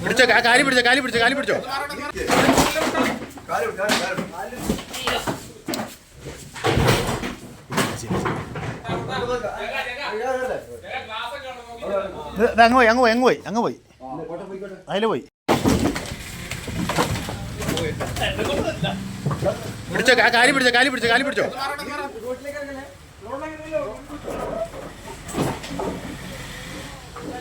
പിടിച്ചോ കാലി പിടിച്ചോ കാലി പിടിച്ചോ കാലി പിടിച്ചോ. അങ്ങ് പോയി അങ്ങ് പോയി അങ്ങ് പോയി അങ്ങ് പോയി. അതിൽ പോയി. പിടിച്ചോ കാലി പിടിച്ചോ കാലി പിടിച്ചോ കാലി പിടിച്ചോ.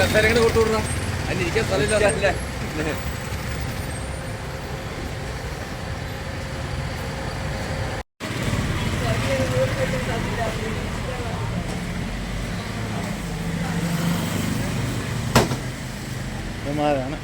കസേരങ്ങനെ കൊണ്ടുവിടണം അതിനിരിക്കാൻ സ്ഥലമില്ല ഇവന്മാരാണ്